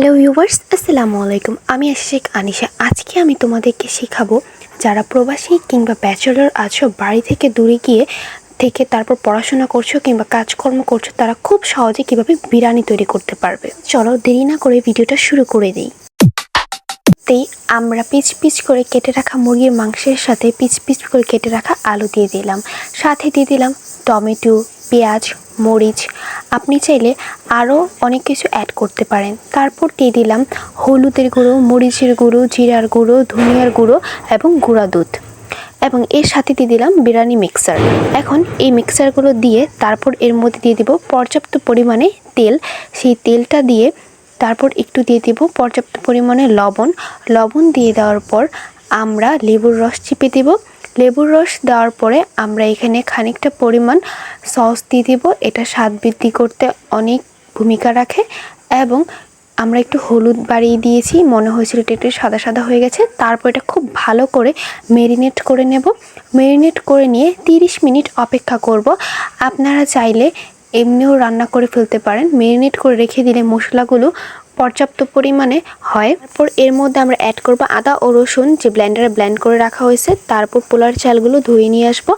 Hello viewers আসসালামু আলাইকুম। আমি আশিক, আনিশা। আজকে আমি তোমাদেরকে শেখাবো যারা প্রবাসী কিংবা ব্যাচেলর আছো, বাড়ি থেকে দূরে গিয়ে থেকে তারপর পড়াশোনা করছ কিংবা কাজকর্ম করছ, তারা খুব সহজে কীভাবে বিরিয়ানি তৈরি করতে পারবে। চলো দেরি না করে ভিডিওটা শুরু করে দিই। তেই আমরা পিচ পিচ করে কেটে রাখা মুরগির মাংসের সাথে পিচ পিচ করে কেটে রাখা আলু দিয়ে দিলাম। সাথে দিয়ে দিলাম টমেটো, পেঁয়াজ মরিচ। আপনি চাইলে আরও অনেক কিছু অ্যাড করতে পারেন। তারপর দিয়ে দিলাম হলুদের গুঁড়ো, মরিচের গুঁড়ো, জিরার গুঁড়ো, ধনিয়ার গুঁড়ো এবং গুঁড়া দুধ। এবং এর সাথে দিয়ে দিলাম বিরিয়ানি মিক্সার এখন এই মিক্সারগুলো দিয়ে তারপর এর মধ্যে দিয়ে দিব পর্যাপ্ত পরিমাণে তেল। সেই তেলটা দিয়ে তারপর একটু দিয়ে দিব পর্যাপ্ত পরিমাণে লবণ। লবণ দিয়ে দেওয়ার পর আমরা লেবুর রস চিপে দিব। লেবুর রস দেওয়ার পরে আমরা এখানে খানিকটা পরিমাণ সস দিয়ে দিব। এটা স্বাদ বৃদ্ধি করতে অনেক ভূমিকা রাখে এবং আমরা একটু হলুদ বাড়িয়ে দিয়েছি। মনে হয়েছিল এটা একটু সাদা সাদা হয়ে গেছে। তারপর এটা খুব ভালো করে মেরিনেট করে নেব। মেরিনেট করে নিয়ে 30 মিনিট অপেক্ষা করব। আপনারা চাইলে এমনিও রান্না করে ফেলতে পারেন। মেরিনেট করে রেখে দিলে মশলাগুলো পর্যাপ্ত পরিমাণে হয়। তারপর এর মধ্যে আমরা অ্যাড করব আদা ও রসুন যে ব্ল্যান্ডারে ব্ল্যান্ড করে রাখা হয়েছে। তারপর পোলার চালগুলো ধুয়ে নিয়ে আসব।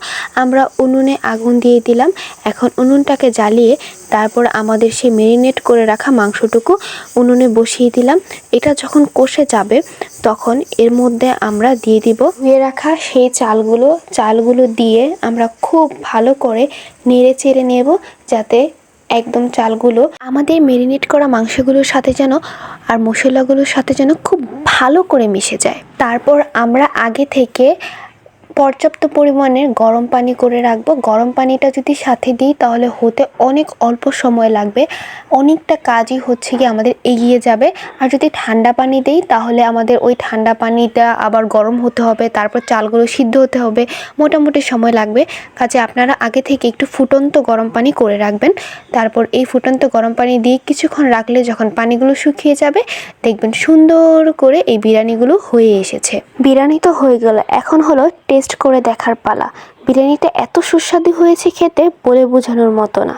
আমরা উনুনে আগুন দিয়ে দিলাম। এখন উনুনটাকে জ্বালিয়ে তারপর আমাদের সেই মেরিনেট করে রাখা মাংসটুকু উনুনে বসিয়ে দিলাম। এটা যখন কষে যাবে, তখন এর মধ্যে আমরা দিয়ে দিব ধুয়ে রাখা সেই চালগুলো। চালগুলো দিয়ে আমরা খুব ভালো করে নেড়ে চেড়ে নেব যাতে একদম চালগুলো, আমাদের মেরিনেট করা মাংসগুলোর সাথে যেন আর মশলাগুলোর সাথে যেন খুব ভালো করে মিশে যায়। তারপর আমরা আগে থেকে পর্যাপ্ত পরিমাণের গরম পানি করে রাখব। গরম পানিটা যদি সাথে দিই, তাহলে হতে অনেক অল্প সময় লাগবে। অনেকটা কাজই হচ্ছে কি আমাদের এগিয়ে যাবে। আর যদি ঠান্ডা পানি দিই, তাহলে আমাদের ওই ঠান্ডা পানিটা আবার গরম হতে হবে, তারপর চালগুলো সিদ্ধ হতে হবে। মোটামুটি সময় লাগবে। কাজে আপনারা আগে থেকে একটু ফুটন্ত গরম পানি করে রাখবেন। তারপর এই ফুটন্ত গরম পানি দিয়ে কিছুক্ষণ রাখলে যখন পানিগুলো শুকিয়ে যাবে, দেখবেন সুন্দর করে এই বিরিয়ানিগুলো হয়ে এসেছে। বিরিয়ানি তো হয়ে গেল। এখন হলো টেস্ট করে দেখার পালা। বিরিয়ানিটা এত সুস্বাদু হয়েছে খেতে বলে বোঝানোর মতো না।